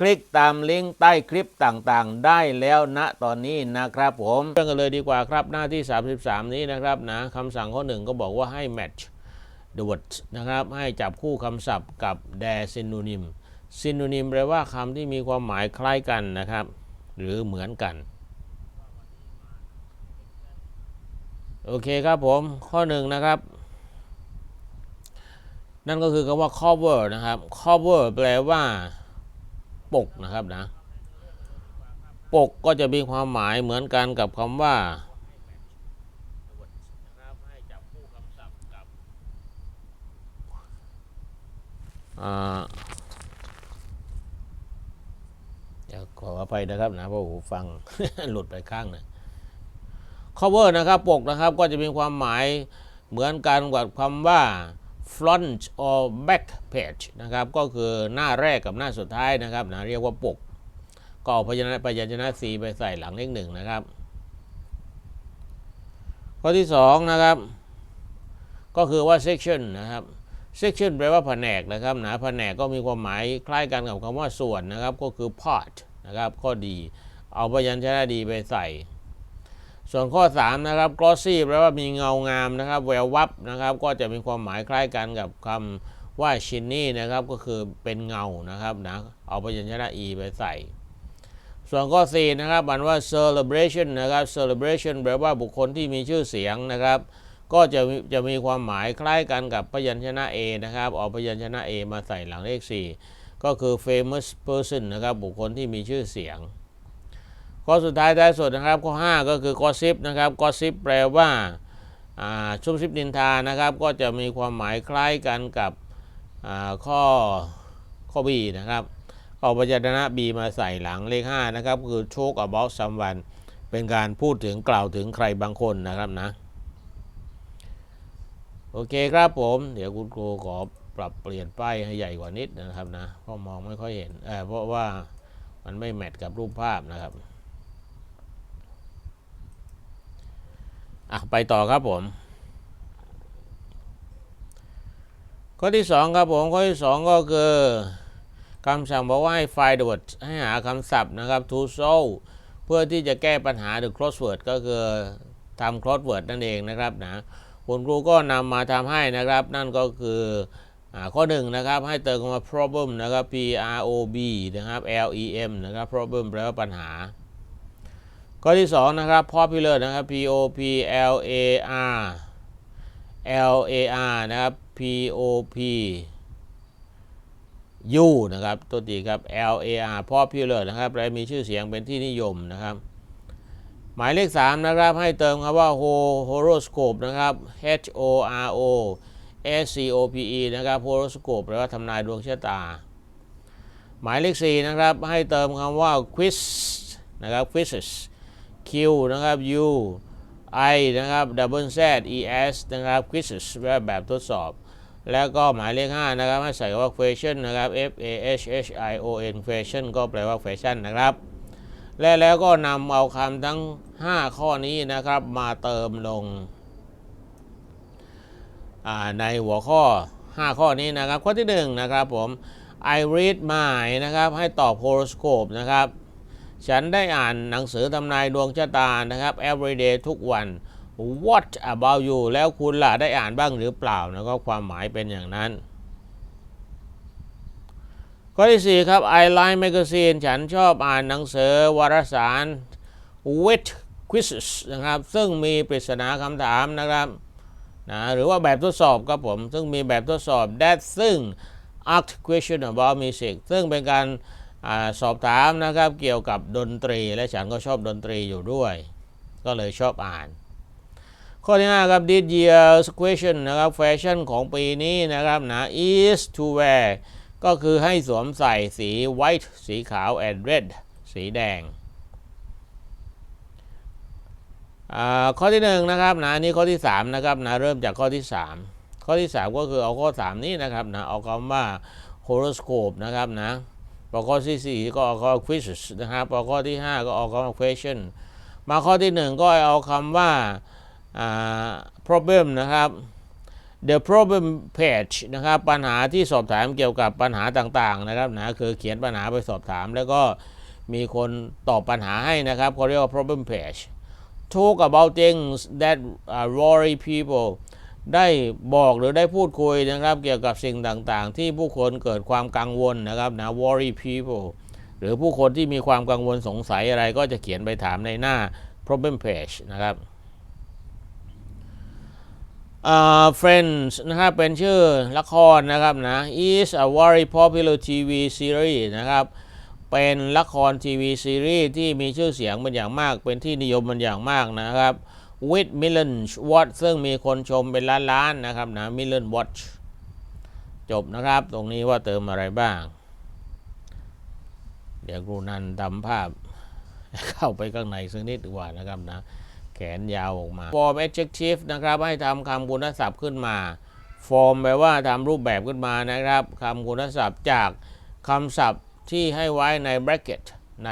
คลิกตามลิงก์ใต้คลิปต่างๆ ได้แล้วณตอนนี้นะครับผมเรื่องกันเลยดีกว่าครับหน้าที่ 33 นี้นะครับนะคำสั่งข้อหนึ่งก็บอกว่าให้ match the words นะครับ ให้จับคู่คำศัพท์กับ their synonym synonym แปลว่าคำที่มีความหมายคล้ายกันนะครับ หรือเหมือนกัน โอเคครับผมข้อหนึ่งนะครับนั่นก็คือคำว่า cover นะครับ cover แปลว่า ปกนะครับนะ ปกก็จะมีความหมายเหมือนกันกับคำว่าอ่าขออภัยนะครับนะเพราะหูฟังหลุดไปข้างหนึง cover นะครับ ปกนะครับก็จะมีความหมายเหมือนกันกับคำว่า front or back page นะครับก็คือหน้าแรกกับหน้าสุดท้ายนะครับนะเรียกว่าปก ก็เอาพยัญชนะพยัญชนะ C ไปใส่หลังเลขหนึ่งนะครับ ข้อที่สองนะครับ ก็คือว่า section นะครับ section แปลว่าแผนกนะครับหนะแผนกก็มีความหมายคล้ายกันกับคำว่าส่วนนะครับ ก็คือ part นะครับ ข้อดี เอาพยัญชนะดีไปใส่ ส่วนข้อ 3 นะครับ glossy แปลว่ามีเงางามนะครับ แวววับนะครับ ก็จะมีความหมายคล้ายกันกับคำว่า shiny นะครับ ก็คือเป็นเงานะครับนะเอาพยัญชนะ e ไปใส่ ส่วนข้อ 4 นะครับมันว่า celebration นะครับ celebration แปลว่าบุคคลที่มีชื่อเสียงนะครับ ก็จะจะมีความหมายคล้ายกันกับพยัญชนะ a นะครับ เอาพยัญชนะ a มาใส่หลังเลข 4 ก็คือ famous person นะครับ บุคคลที่มีชื่อเสียง ข้อสุดท้ายท้ายสุดนะครับข้อ 5 ก็คือ gossip นะครับ gossip แปลว่าชุบซิบนินทานะครับ ก็จะมีความหมายคล้ายกันกับข้อข้อ b นะครับเอาพยัญชนะ b มาใส่หลังเลข 5 นะครับ คือ talk about someone เป็นการพูดถึงกล่าวถึงใครบางคนนะครับนะ โอเคครับผม เดี๋ยวคุณครูขอปรับเปลี่ยนป้ายให้ใหญ่กว่านิดนะครับนะเพราะมองไม่ค่อยเห็นเเพราะว่ามันไม่แมทกับรูปภาพนะครับ อะไปต่อครับผม ข้อที่2ครับผม ข้อที่2ก็คือคำสั่งบอกว่าให้ find the word ให้หาคำศัพท์นะครับ to solve เพื่อที่จะแก้ปัญหา the crossword ก็คือทำ crossword นั่นเองนะครับนะคุณครูก็นำมาทำให้นะครับ นั่นก็คืออข้อหนึ่งนะครับ ให้เติมคำว่า problem นะครับ p r o b นะครับ l e m นะครับ problem แปลว่าปัญหา ข้อที่2นะครับ popular นะครับ p o p l a r l a r นะครับ p o p u นะครับตัวตีครับ l a r popular นะครับแปลมีชื่อเสียงเป็นที่นิยมนะครับ หมายเลข 3 นะครับ ให้เติมคำว่า horoscope นะครับ h o r o s c o p e นะครับ horoscope แปลว่าทำนายดวงชะตา หมายเลข 4 นะครับ ให้เติมคำว่า quiz นะครับ quizzes Q นะครับ U I นะครับ double Z E S นะครับ quizzes แบบทดสอบ แล้วก็หมายเลข 5 นะครับ ให้ใส่ว่า question นะครับ F A H H I O N question ก็แปลว่า fashion นะครับ และแล้วก็นำเอาคำทั้ง 5 ข้อนี้นะครับ มาเติมลงในหัวข้อ 5 ข้อนี้นะครับ ข้อที่ 1 นะครับผม I read my นะครับ ให้ตอบ horoscope นะครับ ฉันได้อ่านหนังสือทำนายดวงชะตานะครับ everyday ทุกวัน What about you แล้วคุณล่ะได้อ่านบ้างหรือเปล่านะก็ความหมายเป็นอย่างนั้น ข้อที่ 4 ครับ I like magazine ฉันชอบอ่านหนังสือวารสาร with quizzes นะครับ ซึ่งมีปริศนาคำถามนะครับนะหรือว่าแบบทดสอบครับผม ซึ่งมีแบบทดสอบ that ซึ่ง ask question about music ซึ่งเป็นการ สอบถามนะครับเกี่ยวกับดนตรีและฉันก็ชอบดนตรีอยู่ด้วย ก็เลยชอบอ่าน ข้อที่5ครับ this year's question นะครับแฟชั่นของปีนี้นะครับนะ is to wear ก็คือให้สวมใส่สี white สีขาว and red สีแดงข้อที่หนึ่งนะครับนะอันนี้ข้อที่สามนะครับนะเริ่มจากข้อที่สามข้อที่สามก็คือเอาข้อสามนี้นะครับนะเอาคำว่า horoscope นะครับนะ พอข้อที่สี่ก็เอาคำว่า quizzes นะครับพอข้อที่ห้าก็เอาคำ question มาข้อที่หนึ่งก็เอาคำว่า problem นะครับ the problem page นะครับปัญหาที่สอบถามเกี่ยวกับปัญหาต่างๆนะครับนะคือเขียนปัญหาไปสอบถาม แล้วก็มีคนตอบปัญหาให้นะครับเขาเรียกว่า problem page talk about things that worry people ได้บอกหรือได้พูดคุยนะครับเกี่ยวกับสิ่งต่างๆ ที่ผู้คนเกิดความกังวลนะครับนะ worry people หรือผู้คนที่มีความกังวลสงสัยอะไรก็จะเขียนไปถามในหน้า problem page นะครับ uh, Friends นะครับเป็นชื่อละครนะครับนะ is a very popular TV series นะครับเป็นละครทีวีซีรีส์ที่มีชื่อเสียงเป็นอย่างมาก เป็นที่นิยมเป็นอย่างมากนะครับ with millions watch ซึ่งมีคนชมเป็นล้านๆนะครับนะ million watch จบนะครับ ตรงนี้ว่าเติมอะไรบ้าง เดี๋ยวครูนันทำภาพเข้าไปข้างในสักนิดดีกว่านะครับนะ แขนยาวออกมา form adjective นะครับ ให้ทำคำคุณศัพท์ขึ้นมา form แปลว่าทำรูปแบบขึ้นมานะครับคำคุณศัพท์จากคำศัพท์ที่ให้ไว้ใน bracket ใน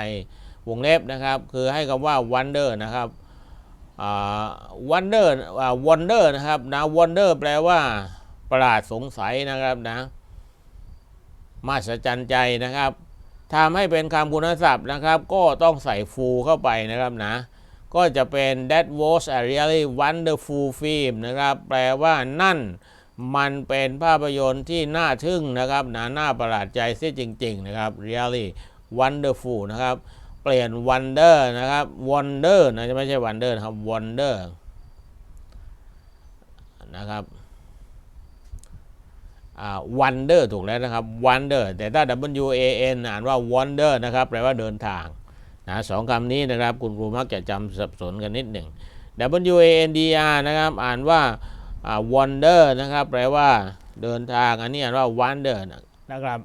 วงเล็บนะครับ คือให้คำว่า wonder นะครับ อ่า wonder อ่า wonder นะครับนะ wonder แปลว่า ประหลาดสงสัยนะครับนะมหัศจรรย์ใจนะครับทำให้เป็นคำคุณศัพท์นะครับ ก็ต้องใส่ full เข้าไปนะครับนะ ก็จะเป็น that was a really wonderful film นะครับ แปลว่านั่น มันเป็นภาพยนตร์ที่น่าทึ่งนะครับนะน่าประหลาดใจเสียจริง ๆ นะครับ really wonderful นะครับ เปลี่ยน wonder นะครับ wonder นะจะไม่ใช่ wonder นะครับ wonder นะครับอ่า wonder ถูกแล้วนะครับ wonder แต่ถ้า w a n อ่านว่า wonder นะครับแปลว่าเดินทางนะสองคำนี้นะครับคุณครูมักจะจำสับสนกันนิดหนึ่ง W A N D R นะครับอ่านว่าอ่า wonder นะครับแปลว่าเดินทางอันนี้อ่านว่า wonder นะครับ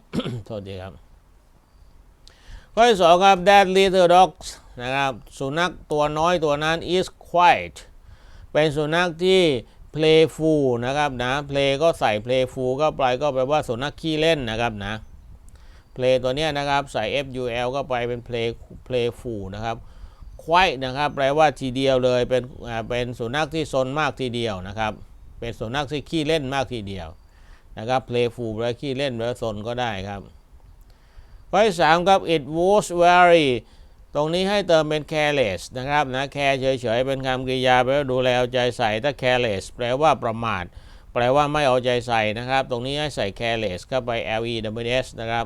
โทษทีครับ ข้อที่สองครับ that little dog นะครับสุนัขตัวน้อยตัวนั้น is quiet เป็นสุนัขที่ playful นะครับนะ play ก็ใส่ playful ก็ไปก็แปลว่าสุนัขขี้เล่นนะครับนะ play ตัวเนี้ยนะครับใส่ ful ก็ไปเป็น play playful นะครับ quite นะครับแปลว่าทีเดียวเลยเป็นเป็นสุนัขที่ซนมากทีเดียวนะครับ เป็นสุนัขที่ขี้เล่นมากทีเดียวนะครับ playful แปลว่าขี้เล่นแปลว่าซนก็ได้ครับ ข้อที่สามครับ it was very ตรงนี้ให้เติมเป็น careless นะครับนะ care เฉยๆ เป็นคำกริยาแปลว่าดูแลเอาใจใส่ ถ้า careless แปลว่าประมาท แปลว่าไม่เอาใจใส่นะครับ ตรงนี้ให้ใส่ careless เข้าไป l e w s นะครับ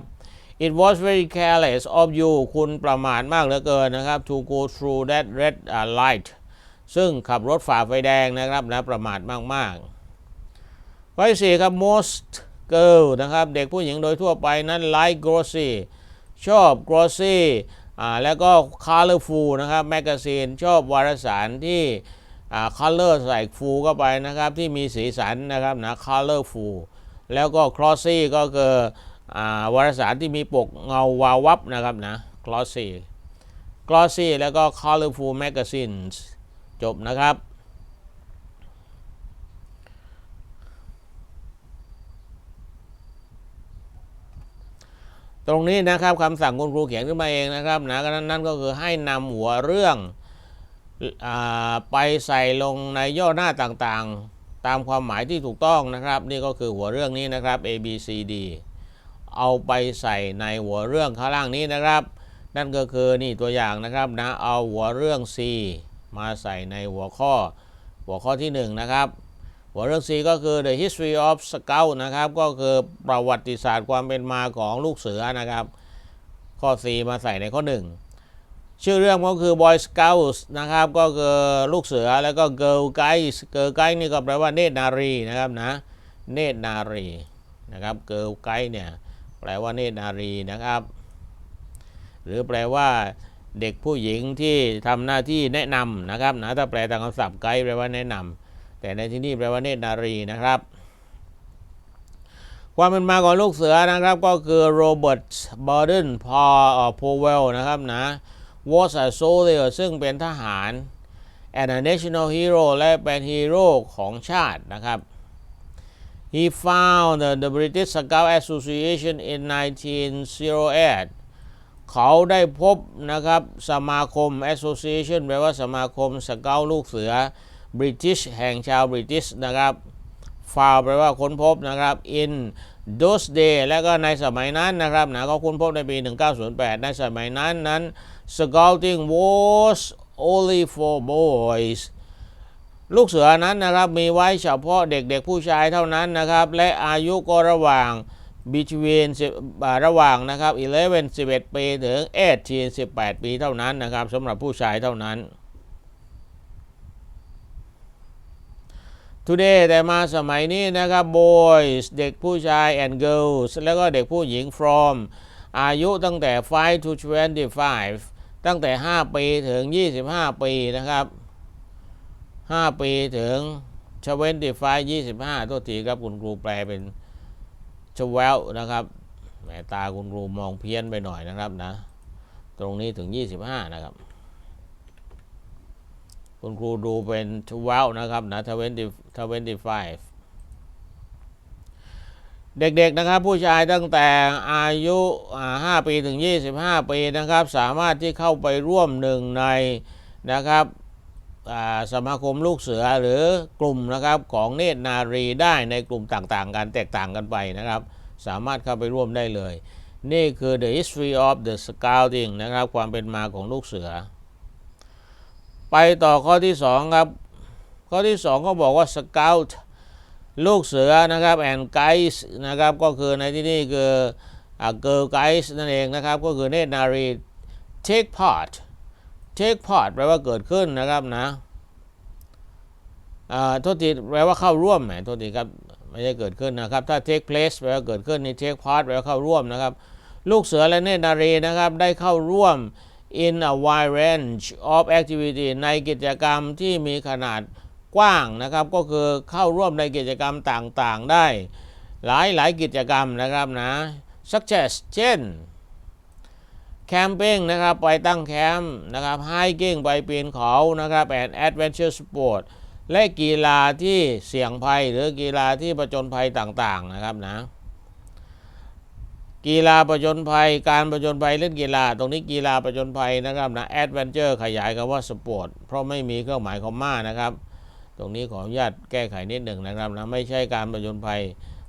It was very careless of you คุณประมาทมากเหลือเกินนะครับ to go through that red uh, light ซึ่งขับรถฝ่าไฟแดงนะครับนะประมาทมากๆข้อที่สี่ครับ most girl นะครับเด็กผู้หญิงโดยทั่วไปนั้น like glossy ชอบ glossy อ่าแล้วก็ colorful นะครับ magazine ชอบวารสารที่อ่า color ใส่ full เข้าไปนะครับที่มีสีสันนะครับนะ colorful แล้วก็ glossy ก็คืออ่าวารสารที่มีปกเงาวาววับนะครับนะ glossy glossy แล้วก็ colorful magazines จบนะครับ ตรงนี้นะครับคำสั่งคุณครูเขียนขึ้นมาเองนะครับนะก็นั่นนั่นก็คือให้นำหัวเรื่องอไปใส่ลงในย่อหน้าต่างๆ ตามความหมายที่ถูกต้องนะครับ นี่ก็คือหัวเรื่องนี้นะครับ A B C D เอาไปใส่ในหัวเรื่องข้างล่างนี้นะครับ นั่นก็คือนี่ตัวอย่างนะครับนะเอาหัวเรื่อง C มาใส่ในหัวข้อหัวข้อที่ 1 นะครับ หัวเรื่อง C ก็คือ the history of scout นะครับ ก็คือประวัติศาสตร์ความเป็นมาของลูกเสือนะครับ ข้อ C มาใส่ในข้อ 1 ชื่อเรื่องก็คือ boy scouts นะครับ ก็คือลูกเสือแล้วก็ girl guides girl guide นี่ก็แปลว่าเนตรนารีนะครับนะ เนตรนารีนะครับ girl guide เนี่ยแปลว่าเนตรนารีนะครับ หรือแปลว่าเด็กผู้หญิงที่ทำหน้าที่แนะนำนะครับนะถ้าแปลตามคำศัพท์ไกด์แปลว่าแนะนำ แต่ในที่นี้แปลว่าเนตรนารีนะครับ ความเป็นมาของลูกเสือนะครับก็คือโรเบิร์ตบอร์เดนพอโพเวลนะครับนะ was a soldier ซึ่งเป็นทหาร and a national hero และเป็นฮีโร่ของชาตินะครับ He founded the British Scout Association in 1908 เขาได้พบนะครับสมาคม Association แปลว่าสมาคมสเกาลูกเสือ British แห่งชาว British นะครับ found แปลว่าค้นพบนะครับ in those day และก็ในสมัยนั้นนะครับนะก็ค้นพบในปี 1908 ในสมัยนั้นนั้น scouting was only for boys ลูกเสือนั้นนะครับมีไว้เฉพาะเด็กๆผู้ชายเท่านั้นนะครับ และอายุก็ระหว่าง between ระหว่างนะครับ 11 11 ปี ถึง 18 18 ปีเท่านั้นนะครับสำหรับผู้ชายเท่านั้น today แต่มาสมัยนี้นะครับ boys เด็กผู้ชาย and girls แล้วก็เด็กผู้หญิง from อายุตั้งแต่ 5 to 25 ตั้งแต่ 5 ปีถึง 25 ปีนะครับ 5 ปีถึง 25 25 ตัวทีครับคุณครูแปลเป็นชเวลนะครับแหมตาคุณครูมองเพี้ยนไปหน่อยนะครับนะ ตรงนี้ถึง 25 นะครับ คุณครูดูเป็นชเวนะครับนะ20 25 เด็กๆนะครับ ผู้ชายตั้งแต่อายุ 5 ปีถึง 25 ปีนะครับ สามารถที่เข้าไปร่วมหนึ่งในนะครับสมาคมลูกเสือหรือกลุ่มนะครับของเนตรนารีได้ในกลุ่มต่างๆ กันแตกต่างกันไปนะครับ สามารถเข้าไปร่วมได้เลย นี่คือ the history of the scouting นะครับ ความเป็นมาของลูกเสือ ไปต่อข้อที่2ครับ ข้อที่2ก็บอกว่า scout ลูกเสือนะครับ and guides นะครับ ก็คือในที่นี่คือ girl guides นั่นเองนะครับ ก็คือเนตรนารี take part take part แปลว่าเกิดขึ้นนะครับนะโทษทีแปลว่าเข้าร่วมแหมโทษทีครับไม่ใช่เกิดขึ้นนะครับ ถ้า take place แปลว่าเกิดขึ้นนี่ take part แปลว่าเข้าร่วมนะครับ ลูกเสือและเนตรนารีนะครับได้เข้าร่วม in a wide range of activity ในกิจกรรมที่มีขนาดกว้างนะครับ ก็คือเข้าร่วมในกิจกรรมต่างๆได้ หลายหลายกิจกรรมนะครับนะ such as เช่นแคมปิ้งนะครับไปตั้งแคมป์นะครับไฮกิ้งไปปีนเขานะครับ and adventure sport และกีฬาที่เสี่ยงภัยหรือกีฬาที่ประจนภัยต่างๆนะครับนะ กีฬาประจนภัย การประจนภัยเล่นกีฬา ตรงนี้กีฬาประจนภัยนะครับนะ adventure ขยายคำว่า sport เพราะไม่มีเครื่องหมายคอมมานะครับ ตรงนี้ขออนุญาตแก้ไขนิดหนึ่งนะครับนะไม่ใช่การประจนภัย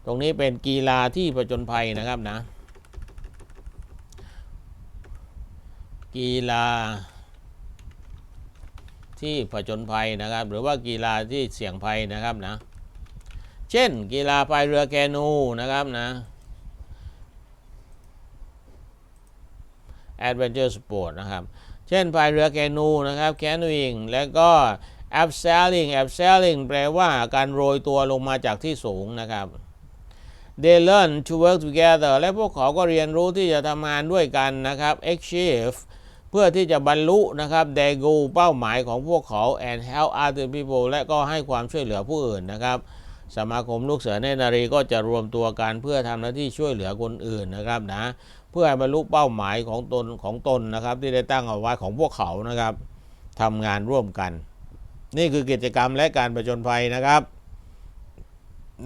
ตรงนี้เป็นกีฬาที่ประจนภัยนะครับนะ กีฬาที่ผจญภัยนะครับ หรือว่ากีฬาที่เสี่ยงภัยนะครับนะ เช่น กีฬาพายเรือแคนูนะครับนะ Adventure Sport นะครับ เช่นพายเรือแคนูนะครับ canoeing แล้วก็ abseiling abseiling แปลว่าการโรยตัวลงมาจากที่สูงนะครับ They learn to work together และพวกเขาก็เรียนรู้ที่จะทำงานด้วยกันนะครับ achieve เพื่อที่จะบรรลุนะครับ their goal เป้าหมายของพวกเขา and help other people และก็ให้ความช่วยเหลือผู้อื่นนะครับ สมาคมลูกเสือเนตรนารีก็จะรวมตัวกันเพื่อทำหน้าที่ช่วยเหลือคนอื่นนะครับนะเพื่อให้บรรลุเป้าหมายของตนของตนนะครับ ที่ได้ตั้งเอาไว้ของพวกเขานะครับทำงานร่วมกัน นี่คือกิจกรรมและการประจนภัยนะครับ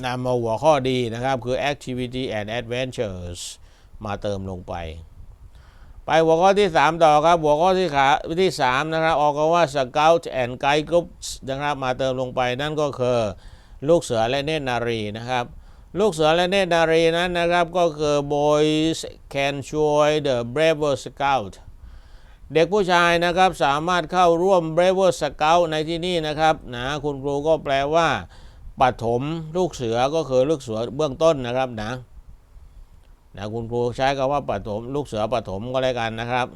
นำมาหัวข้อดีนะครับ คือ activity and adventures มาเติมลงไป ไปหัวข้อที่ 3 ต่อครับ หัวข้อที่ขาที่ 3 นะครับออกก็ว่า scout and guide groups นะครับมาเติมลงไปนั่นก็คือ ลูกเสือและเนตรนารีนะครับ ลูกเสือและเนตรนารีนั้นนะครับก็คือ boys can join the braver scout เด็กผู้ชายนะครับสามารถเข้าร่วม braver scout ในที่นี่นะครับนะคุณครูก็แปลว่าปฐมลูกเสือก็คือลูกเสือเบื้องต้นนะครับนะนะคุณครูใช้คำว่าปฐมลูกเสือปฐมก็แล้วกันนะครับ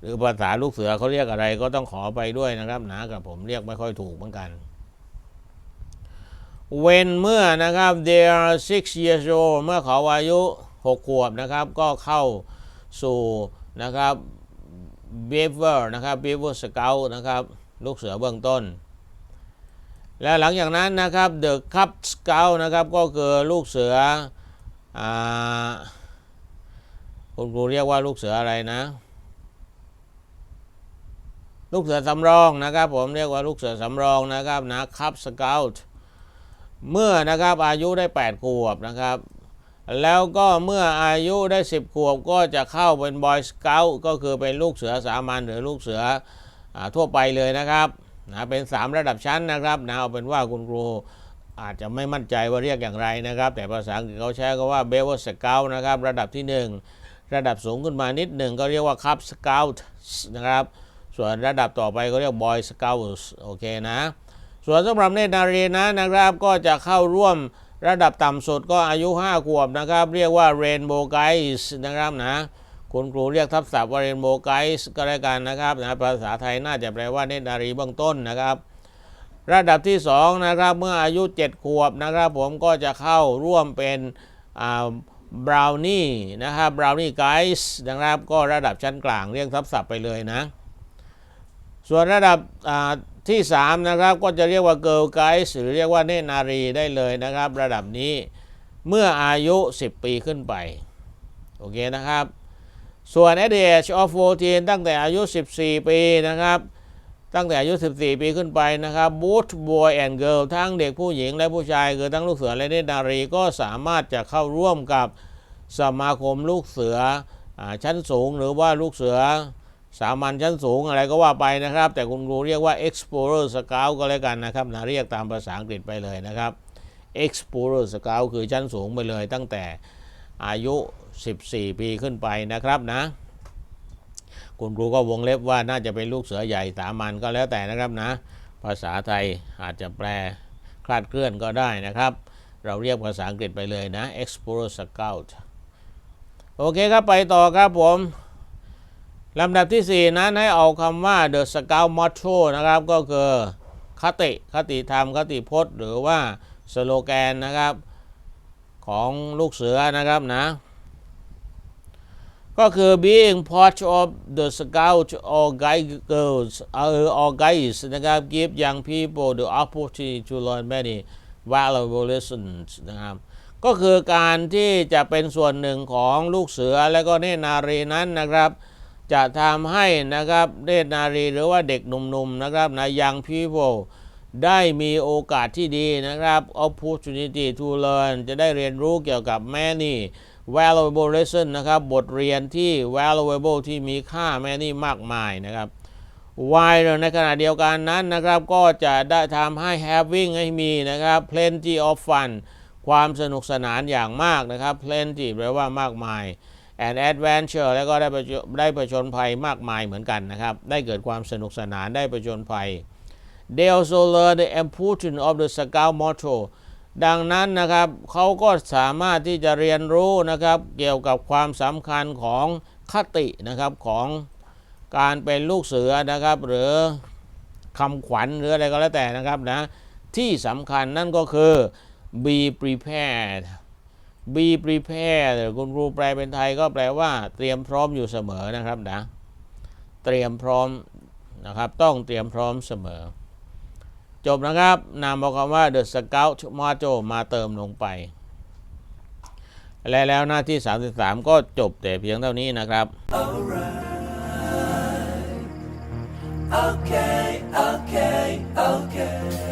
หรือภาษาลูกเสือเขาเรียกอะไรก็ต้องขอไปด้วยนะครับนะกับผมเรียกไม่ค่อยถูกเหมือนกัน when เมื่อนะครับ they are six years old เมื่อเขาอายุ 6 ขวบนะครับ ก็เข้าสู่นะครับ beaver นะครับ beaver scout นะครับ ลูกเสือเบื้องต้น และหลังจากนั้นนะครับ the cub scout นะครับ ก็คือลูกเสืออ่าคุณครูเรียกว่าลูกเสืออะไรนะ ลูกเสือสำรองนะครับ ผมเรียกว่าลูกเสือสำรองนะครับนะครับส เมื่อนะครับอายุได้ 8 ขวบนะครับ แล้วก็เมื่ออายุได้ 10 ขวบก็จะเข้าเป็นบอยสเกลก็คือเป็นลูกเสือสามัญหรือลูกเสืออทั่วไปเลยนะครับนะเป็น 3 ระดับชั้นนะครับนะเอาเป็นว่าคุณครูอาจจะไม่มั่นใจว่าเรียกอย่างไรนะครับ แต่ภาษาอังกฤษเขาใช้ก็ว่าเบลสเกลนะครับ ระดับที่ 1 ระดับสูงขึ้นมานิดหนึ่งก็เรียกว่าคัพสเกลนะครับ ส่วนระดับต่อไปก็เรียกบอยสเกลโอเคนะ ส่วนสำหรับเนตรนารีนะนะครับก็จะเข้าร่วมระดับต่ำสุดก็อายุ 5 ขวบนะครับ เรียกว่า Rainbow Guides นะครับนะคุณครูเรียกทับศัพท์ว่า Rainbow Guides ก็แล้วกันนะครับนะภาษาไทยน่าจะแปลว่าเนตรนารีเบื้องต้นนะครับ ระดับที่ 2 นะครับเมื่ออายุ 7 ขวบนะครับ ผมก็จะเข้าร่วมเป็นบราวนี่นะครับบราวนี่ไกด์นะครับก็ระดับชั้นกลางเรียกทับศัพท์ไปเลยนะ ส่วนระดับอ่า ที่3นะครับก็จะเรียกว่า Girl Guides หรือเรียกว่าเนนารีได้เลยนะครับ ระดับนี้เมื่ออายุ 10 ปีขึ้นไป โอเคนะครับ ส่วน at the age of 14 ตั้งแต่อายุ 14 ปีนะครับ ตั้งแต่อายุ 14 ปีขึ้นไปนะครับ both boy and girl ทั้งเด็กผู้หญิงและผู้ชาย คือทั้งลูกเสือและเนนารีก็สามารถจะเข้าร่วมกับสมาคมลูกเสืออชั้นสูงหรือว่าลูกเสือ สามัญชั้นสูงอะไรก็ว่าไปนะครับ แต่คุณครูเรียกว่า explorer scout ก็แล้วกันนะครับนะเรียกตามภาษาอังกฤษไปเลยนะครับ explorer scout คือชั้นสูงไปเลย ตั้งแต่อายุ 14 ปีขึ้นไปนะครับนะ คุณครูก็วงเล็บว่าน่าจะเป็นลูกเสือใหญ่สามัญก็แล้วแต่นะครับนะ ภาษาไทยอาจจะแปลคลาดเคลื่อนก็ได้นะครับ เราเรียกภาษาอังกฤษไปเลยนะ explorer scout โอเคครับไปต่อครับผม ลำดับที่ 4 นั้นให้เอาคำว่า the scout motto นะครับ ก็คือคติคติธรรมคติพจน์ หรือว่าสโลแกนนะครับของลูกเสือนะครับนะ ก็คือ being part of the scout or guide girls or guides นะครับ give young people the opportunity to learn many valuable lessons นะครับก็คือการที่จะเป็นส่วนหนึ่งของลูกเสือและก็เนตรนารีนั้นนะครับ จะทำให้นะครับเนตรนารีหรือว่าเด็กหนุ่มๆนะครับนะ young people ได้มีโอกาสที่ดีนะครับ opportunity to learn จะได้เรียนรู้เกี่ยวกับ many valuable lesson นะครับบทเรียนที่ valuable ที่มีค่า many มากมายนะครับ while ในขณะเดียวกันนั้นนะครับก็จะได้ทำให้ having ให้มีนะครับ plenty of fun ความสนุกสนานอย่างมากนะครับ plenty แปลว่ามากมาย and adventure แล้วก็ได้ได้ประชนภัยมากมายเหมือนกันนะครับ ได้เกิดความสนุกสนานได้ประชนภัย they also learn the importance of the scout motto ดังนั้นนะครับเขาก็สามารถที่จะเรียนรู้นะครับ เกี่ยวกับความสำคัญของคตินะครับของการเป็นลูกเสือนะครับ หรือคำขวัญหรืออะไรก็แล้วแต่นะครับนะที่สำคัญนั่นก็คือ be prepared be prepared คุณครูแปลเป็นไทยก็แปลว่าเตรียมพร้อมอยู่เสมอนะครับนะ เตรียมพร้อมนะครับ ต้องเตรียมพร้อมเสมอ จบนะครับนามเอาคำว่า the scout motto มาเติมลงไป และแล้วหน้าที่ 33 ก็จบแต่เพียงเท่านี้นะครับ Okay, okay, okay.